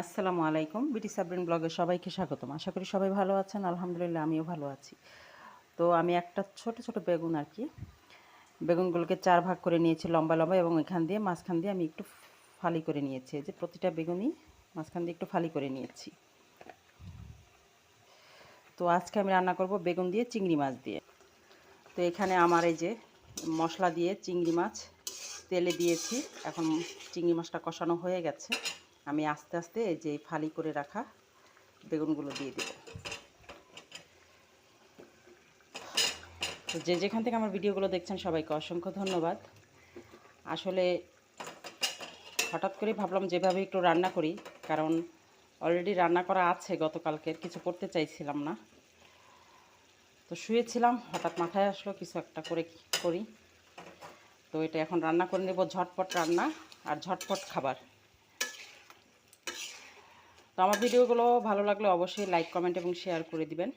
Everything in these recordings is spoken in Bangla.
আসসালামু আলাইকুম। বিটি সাবরিন ব্লগে সবাইকে স্বাগতম। আশা করি সবাই ভালো আছেন। আলহামদুলিল্লাহ, আমিও ভালো আছি। তো আমি একটা ছোট ছোট বেগুন আর কি। বেগুনগুলোকে চার ভাগ করে নিয়েছি লম্বা লম্বা এবং এখান দিয়ে মাঝখান দিয়ে আমি একটু ফালি করে নিয়েছি। যে প্রতিটা বেগুনই মাঝখান দিয়ে একটু ফালি করে নিয়েছি। তো আজকে আমি রান্না করব বেগুন দিয়ে চিংড়ি মাছ দিয়ে। তো এখানে আমার এই যে মশলা দিয়ে চিংড়ি মাছ তেলে দিয়েছি। এখন চিংড়ি মাছটা কষানো হয়ে গেছে। আমি আস্তে আস্তে এই যে ফালি করে রাখা বেগুনগুলো দিয়ে দেব। তো যে যেখান থেকে আমার ভিডিওগুলো দেখছেন সবাইকে অসংখ্য ধন্যবাদ। আসলে হঠাৎ করে ভাবলাম যেভাবে একটু রান্না করি, কারণ অলরেডি রান্না করা আছে গতকালকের কিছু করতে চাইছিলাম না। তো শুয়েছিলাম, হঠাৎ মাথায় আসলো কিছু একটা করে করি। তো এটা এখন রান্না করে নেব ঝটপট রান্না আর ঝটপট খাবার। তো আমার ভিডিওগুলো ভালো লাগলে অবশ্যই লাইক কমেন্ট এবং শেয়ার করে দিবেন।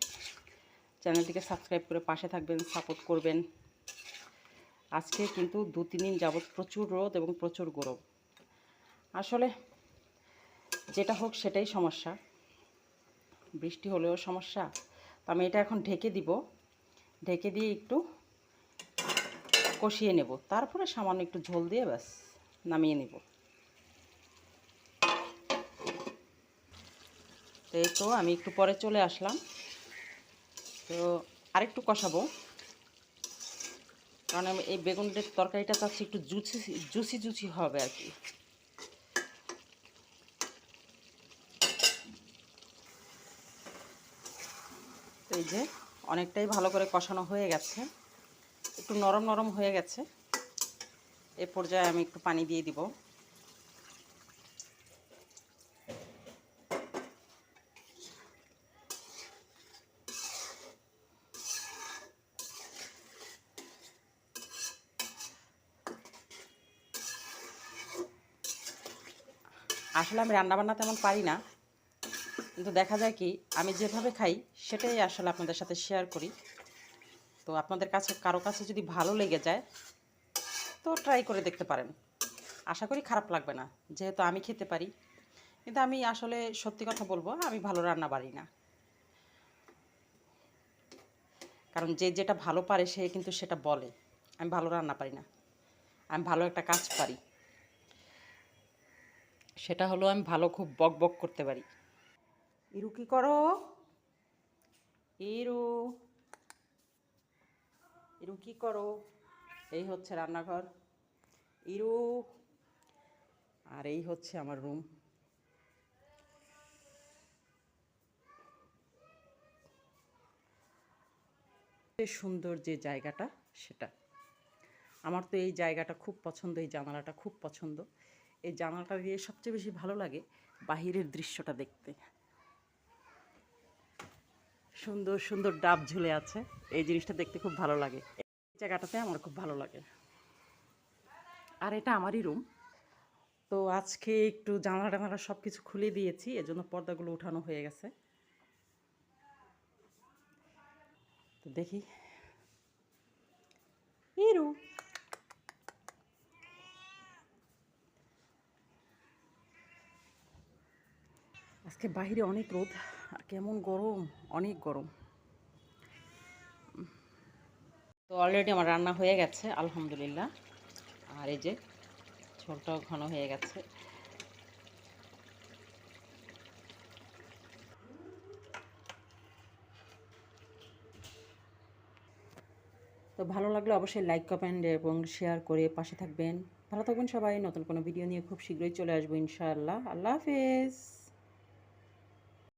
চ্যানেলটিকে সাবস্ক্রাইব করে পাশে থাকবেন সাপোর্ট করবেন। আজকে কিন্তু দু, তিন দিন যাবৎ প্রচুর রোদ এবং প্রচুর গরম। আসলে যেটা হোক সেটাই সমস্যা। বৃষ্টি হলেও সমস্যা। তো আমি এটা এখন ঢেকে দিব। ঢেকে দিয়ে একটু কষিয়ে নেব। তারপরে সামান্য একটু ঝোল দিয়ে ব্যাস, নামিয়ে নেব। তো এই তো আমি একটু পরে চলে আসলাম। তো আরেকটু কষাবো। কারণ আমি এই বেগুনের তরকারিটা চাচ্ছি একটু জুসি জুসি জুসি হবে আর কি। এই যে অনেকটাই ভালো করে কষানো হয়ে গেছে। একটু নরম নরম হয়ে গেছে। এ পর্যায়ে আমি একটু পানি দিয়ে দিব। আসলে আমি রান্নাবান্না তেমন পারি না, কিন্তু দেখা যায় কি, আমি যেভাবে খাই সেটাই আসলে আপনাদের সাথে শেয়ার করি। তো আপনাদের কাছে, কারও কাছে যদি ভালো লেগে যায়, তো ট্রাই করে দেখতে পারেন। আশা করি খারাপ লাগবে না, যেহেতু আমি খেতে পারি, কিন্তু আমি আসলে সত্যি কথা বলব, আমি ভালো রান্না পারি না। কারণ যে যেটা ভালো পারে সে কিন্তু সেটা বলে, আমি ভালো রান্না পারি না, আমি ভালো একটা কাজ পারি। সেটা হলো আমি ভালো খুব বক বক করতে পারি। ইরু কি করো? ইরু। ইরু কি করো? এই হচ্ছে রান্নাঘর। ইরু। আর এই হচ্ছে আমার রুম। সুন্দর যে জায়গাটা, সেটা। আমার তো এই জায়গাটা খুব পছন্দ, এই জানালাটা খুব পছন্দ। এই জানালাটা দিয়ে সবচেয়ে বেশি ভালো লাগে বাহিরের দৃশ্যটা দেখতে। সুন্দর সুন্দর ডাব ঝুলে আছে। এই জিনিসটা দেখতে খুব ভালো লাগে। এই জায়গাটাতে আমার খুব ভালো লাগে। আর এটা আমারই রুম। তো আজকে একটু জানালা টানালা সব কিছু খুলে দিয়েছি, এজন্য পর্দাগুলো উঠানো হয়ে গেছে। তো দেখি। ইরু আজকে বাইরে অনেক রোদ, আর কেমন গরম, অনেক গরম। তো অলরেডি আমার রান্না হয়ে গেছে, আলহামদুলিল্লাহ। আর এই যে ঝোলটাও ঘন হয়ে গেছে। তো ভালো লাগলে অবশ্যই লাইক কমেন্ট এবং শেয়ার করে পাশে থাকবেন। ভালো থাকবেন সবাই, নতুন কোনো ভিডিও নিয়ে খুব শীঘ্রই চলে আসব ইনশাআল্লাহ। আল্লাহ হাফেজ।